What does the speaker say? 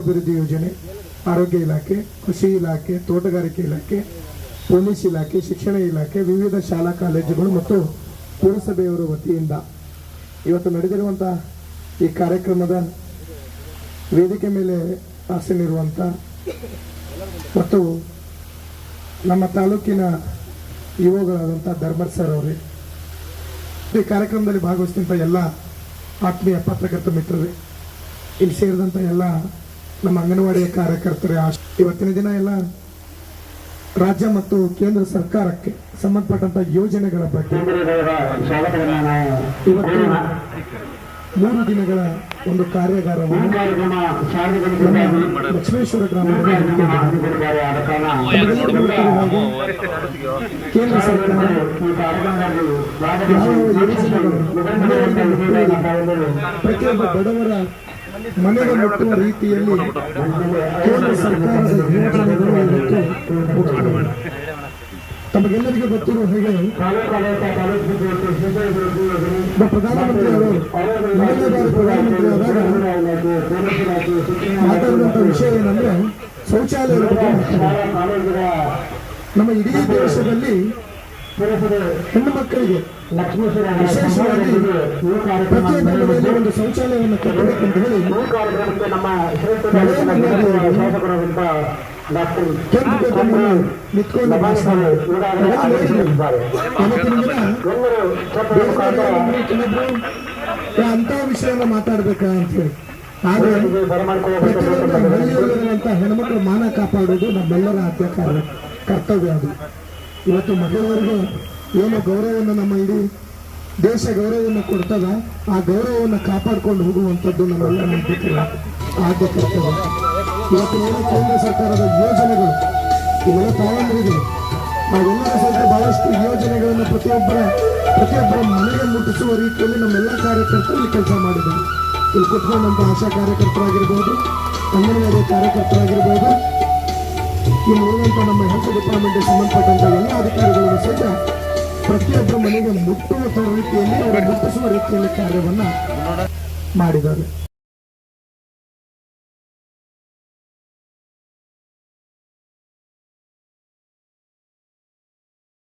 ಅಭಿವೃದ್ಧಿ ಯೋಜನೆ, ಆರೋಗ್ಯ ಇಲಾಖೆ, ಕೃಷಿ ಇಲಾಖೆ, ತೋಟಗಾರಿಕೆ ಇಲಾಖೆ, ಪೊಲೀಸ್ ಇಲಾಖೆ, ಶಿಕ್ಷಣ ಇಲಾಖೆ, ವಿವಿಧ ಶಾಲಾ ಕಾಲೇಜುಗಳು ಮತ್ತು ಪುರಸಭೆಯವರ ವತಿಯಿಂದ ಇವತ್ತು ನಡೆದಿರುವಂತಹ ಈ ಕಾರ್ಯಕ್ರಮದ ವೇದಿಕೆ ಮೇಲೆ ಆಸೀನಿರುವಂಥ ಮತ್ತು ನಮ್ಮ ತಾಲೂಕಿನ ಯುವಗಳಾದಂಥ ಧರ್ಮರ್ ಸರ್ ಅವರೇ. ಈ ಕಾರ್ಯಕ್ರಮದಲ್ಲಿ ಭಾಗವಹಿಸಿದಂಥ ಎಲ್ಲ ಆತ್ಮೀಯ ಪತ್ರಕರ್ತ ಮಿತ್ರರೇ, ಇಲ್ಲಿ ಸೇರಿದಂಥ ಎಲ್ಲ ನಮ್ಮ ಅಂಗನವಾಡಿ ಕಾರ್ಯಕರ್ತರೇ ಇವತ್ತಿನ ದಿನ ಎಲ್ಲ ರಾಜ್ಯ ಮತ್ತು ಕೇಂದ್ರ ಸರ್ಕಾರಕ್ಕೆ ಸಂಬಂಧಪಟ್ಟಂತ ಯೋಜನೆಗಳ ಬಗ್ಗೆ ಇವತ್ತು ಮೂರು ದಿನಗಳ ಒಂದು ಕಾರ್ಯಾಗಾರವನ್ನು ಲಕ್ಷ್ಮೇಶ್ವರ ಗ್ರಾಮದಲ್ಲಿ ಕೇಂದ್ರ ಸರ್ಕಾರ ಪ್ರತಿಯೊಬ್ಬ ಬಡವರ ಮನೆಗೆ ಮುಟ್ಟುವ ರೀತಿಯಲ್ಲಿ ಕೇಂದ್ರ ಸರ್ಕಾರದ ಯೋಜನೆಗಳು ಇವತ್ತು. ತಮಗೆಲ್ಲರಿಗೂ ಗೊತ್ತಿರುವ ಹಾಗೆ ಪ್ರಧಾನಮಂತ್ರಿಯವರು ಮೊದಲನೇ ಬಾರಿ ಪ್ರಧಾನಮಂತ್ರಿ ಆದಾಗ ಮಾತಾಡಿದಂಥ ವಿಷಯ ಏನಂದ್ರೆ ಶೌಚಾಲಯದ ನಮ್ಮ ಇಡೀ ದೇಶದಲ್ಲಿ ಹೆಣ್ಣು ಮಕ್ಕಳಿಗೆ ವಿಶೇಷವಾಗಿ ಒಂದು ಶೌಚಾಲಯವನ್ನು ಕಟ್ಟಬೇಕಂತ ಹೇಳಿ. ನಿಂತ್ಕೊಂಡು ಭಾಷಣ ಅಂತ ವಿಷಯನ ಮಾತಾಡ್ಬೇಕಾ ಅಂತ ಹೇಳಿ. ಆದ್ರೆ ಹೆಣ್ಮಕ್ಳ ಮಾನ ಕಾಪಾಡೋದು ನಮ್ಮೆಲ್ಲರ ಆದ್ಯ ಕಾರ್ಯ ಕರ್ತವ್ಯ ಅದು. ಇವತ್ತು ಮಧ್ಯವರೆಗೂ ಏನು ಗೌರವವನ್ನು ನಮ್ಮ ಇಡೀ ದೇಶ ಗೌರವವನ್ನು ಕೊಡ್ತದ, ಆ ಗೌರವವನ್ನು ಕಾಪಾಡ್ಕೊಂಡು ಹೋಗುವಂಥದ್ದು ನಮ್ಮೆಲ್ಲ ಆದ್ಯತೆ ಆದ್ಯ ಕರ್ತವ್ಯ. ಇವತ್ತು ಏನು ಕೇಂದ್ರ ಸರ್ಕಾರದ ಯೋಜನೆಗಳು, ಇವೆಲ್ಲ ತಾಯಂದ್ರಿಗಳು ನಾವೆಲ್ಲರೂ ಸಹಿತ ಬಹಳಷ್ಟು ಯೋಜನೆಗಳನ್ನು ಪ್ರತಿಯೊಬ್ಬರ ಪ್ರತಿಯೊಬ್ಬರ ಮನೆಗೆ ಮುಟ್ಟಿಸುವ ರೀತಿಯಲ್ಲಿ ನಮ್ಮೆಲ್ಲ ಕಾರ್ಯಕರ್ತರು ಕೆಲಸ ಮಾಡಿದ್ದಾರೆ. ಇಲ್ಲಿ ನಮ್ಮ ಆಶಾ ಕಾರ್ಯಕರ್ತರಾಗಿರ್ಬೋದು, ಅಂಗನವಾಡಿ ಕಾರ್ಯಕರ್ತರಾಗಿರ್ಬೋದು ಇಲ್ಲಿ ನಮ್ಮ ಹೆಲ್ತ್ ಡಿಪಾರ್ಟ್ಮೆಂಟ್ಗೆ ಸಂಬಂಧಪಟ್ಟಂತ ಎಲ್ಲ ಅಧಿಕಾರಿಗಳನ್ನು ಸಹಿತ ಪ್ರತಿಯೊಬ್ಬರ ಮನೆಗೆ ಮುಟ್ಟುವ ರೀತಿಯಲ್ಲಿ ಮುಟ್ಟಿಸುವ ರೀತಿಯಲ್ಲಿ ಕಾರ್ಯವನ್ನು ಮಾಡಿದ್ದಾರೆ.